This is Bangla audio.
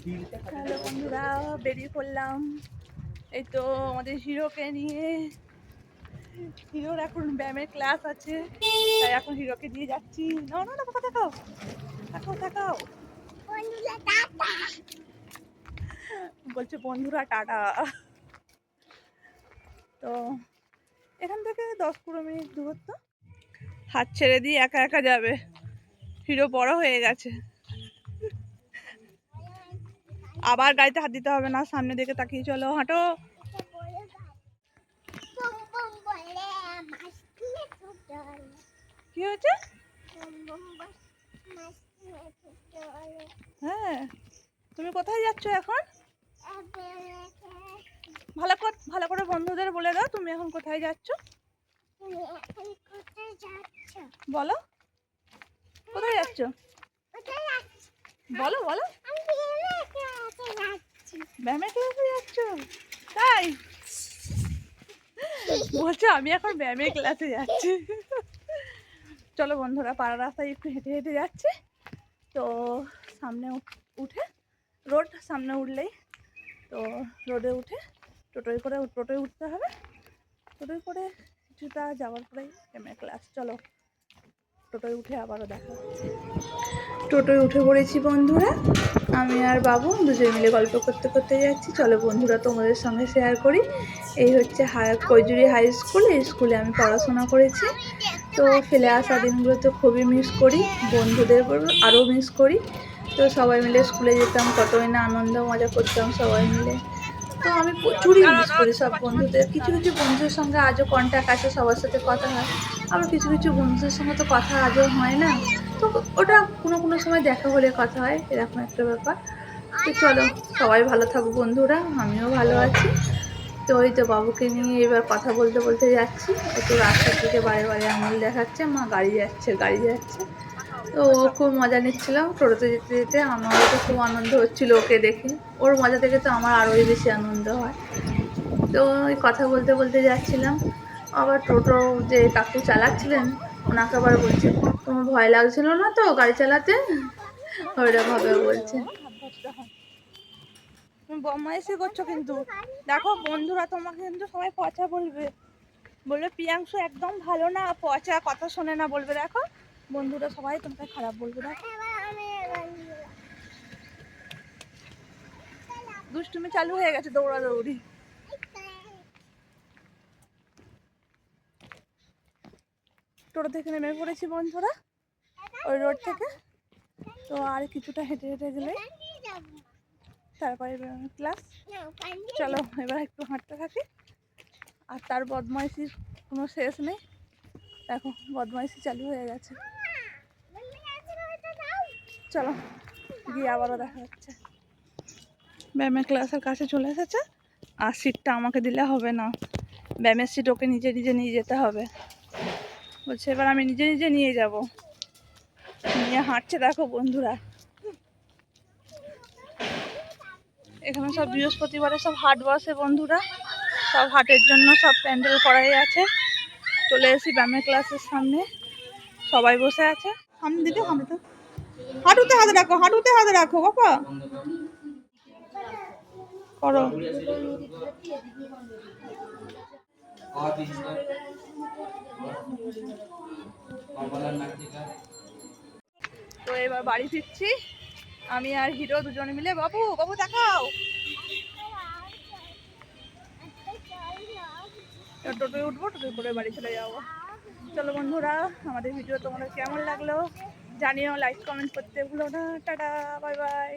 হ্যালো বন্ধুরা বেরিয়ে পড়লাম। এই তো আমাদের হিরোকে নিয়ে। হিরোর এখন ব্যায়ামের ক্লাস আছে তাই এখন হিরোকে দিয়ে যাচ্ছি। না না না বাবা দেখাও। দেখাও। দেখাও বলছে বন্ধুরা টাটা। তো এখান থেকে দশ পনেরো মিনিট দূরত্ব। হাত ছেড়ে দিয়ে একা একা যাবে। হিরো বড় হয়ে গেছে। আবার গাড়িতে হাত দিতে হবে না, সামনে দিকে তাকিয়ে চলো, হাঁটো। কি হয়েছে? হ্যাঁ তুমি কোথায় যাচ্ছ এখন? ভালো করে ভালো করে বন্ধুদের বলে দাও, তুমি এখন কোথায় যাচ্ছ? বলো। কোথায় যাচ্ছ? বলো বলো। ব্যায়ামের ক্লাসে যাচ্ছ? তাই? বলছে, আমি এখন ব্যায়ামের ক্লাসে যাচ্ছি। চলো বন্ধুরা পাড়া রাস্তায় একটু হেঁটে হেঁটে যাচ্ছি। তো সামনে উঠ- রোড সামনে উঠলেই তো রোডে উঠে টোটোয় করে টোটোয় উঠতে হবে। টোটোয় করে কিছুটা যাওয়ার পরেই ব্যায়ামের ক্লাস। চলো। টোটোয় উঠে আবারও দেখা। হচ্ছে টোটোয় উঠে পড়েছি বন্ধুরা। আমি আর বাবু দুজন মিলে গল্প করতে করতে যাচ্ছি। চলো বন্ধুরা, তোমাদের সঙ্গে শেয়ার করি। এই হচ্ছে কৈজুরি হাই স্কুল এই স্কুলে আমি পড়াশোনা করেছি। তো ফেলে আসা দিনগুলো তো খুবই মিস করি। বন্ধুদের আরও মিস করি। তো সবাই মিলে স্কুলে যেতাম, কতই না আনন্দ, মজা করতাম সবাই মিলে। তো আমি প্রচুরই মিস করি সব বন্ধুদের। কিছু কিছু বন্ধুদের সঙ্গে আজও কন্ট্যাক্ট আছে, সবার সাথে কথা হয়। আবার কিছু কিছু বন্ধুদের সঙ্গে তো কথা আজও হয় না। তো ওটা কোনো কোনো সময় দেখা হলে কথা হয়, এরকম একটা ব্যাপার। তো চলো, সবাই ভালো থাকো বন্ধুরা, আমিও ভালো আছি। তো ওই তো বাবুকে নিয়ে এবার কথা বলতে বলতে যাচ্ছি। একটু রাস্তার দিকে বারে বারে আঙুল দেখাচ্ছে, মা গাড়ি যাচ্ছে গাড়ি যাচ্ছে। তো ও খুব মজা নিচ্ছিলাম টোটোতে যেতে যেতে আমারও তো খুব আনন্দ হচ্ছিল ওকে দেখে। ওর মজা থেকে তো আমার আরোই বেশি আনন্দ হয়। তো ওই কথা বলতে বলতে যাচ্ছিলাম। আবার টোটো যে কাকু চালাচ্ছিলেন, ওনাকে আবার বলছে, তোমার ভয় লাগছিল না তো গাড়ি চালাতে? ওইরকমভাবে বলছে। বদমাইশি করছ কিন্তু। দেখো বন্ধুরা, তোমাকে কিন্তু সবাই পচা বলবে। বলবে, প্রিয়াংশু একদম ভালো না, পচা কথা শোনে না, বলবে, দেখো বন্ধুরা সবাই তোমাকে খারাপ বলবে না দুষ্টুমি চালু হয়ে গেছে দৌড়াদৌড়ি। টোটো থেকে নেমে পড়েছি বন্ধুরা, ওই রোড থেকে। তো আর কিছুটা হেঁটে হেঁটে গেলে তারপরে ক্লাস। চলো, এবার একটু হাঁটতে থাকি। আর তার বদমাইশির কোনো শেষ নেই। দেখো, বদমাইশি চালু হয়ে গেছে। চলো গিয়ে আবারও দেখা হচ্ছে। ব্যায়ামের ক্লাসের কাছে চলে এসেছে। আর সিটটা আমাকে দিলে হবে না। ব্যায়ামের সিট ওকে নিজে নিজে নিয়ে যেতে হবে। বলছে এবার আমি নিজে নিজে নিয়ে যাব। নিয়ে হাঁটছে দেখো বন্ধুরা। এখানে সব বৃহস্পতিবারে সব হাট বসে বন্ধুরা। সব হাটের জন্য সব প্যান্ডেল করাই আছে। চলে এসেছি ব্যায়ামের ক্লাসের সামনে। সবাই বসে আছে। সামনে দিদি সামনে তো। হাঁটুতে হাত রাখো, হাঁটুতে হাত রাখো, বাবা। করো। তো এবার বাড়ি ফিরছি। আমি আর হিরো দুজনে মিলে। বাবু বাবু, দেখাও। টোটোয় উঠবো, টোটোয় করে বাড়ি চলে যাব। চলো বন্ধুরা, আমাদের ভিডিও তোমাদের কেমন লাগল? জানিও লাইক কমেন্ট করতে ভুলো না। Tata bye bye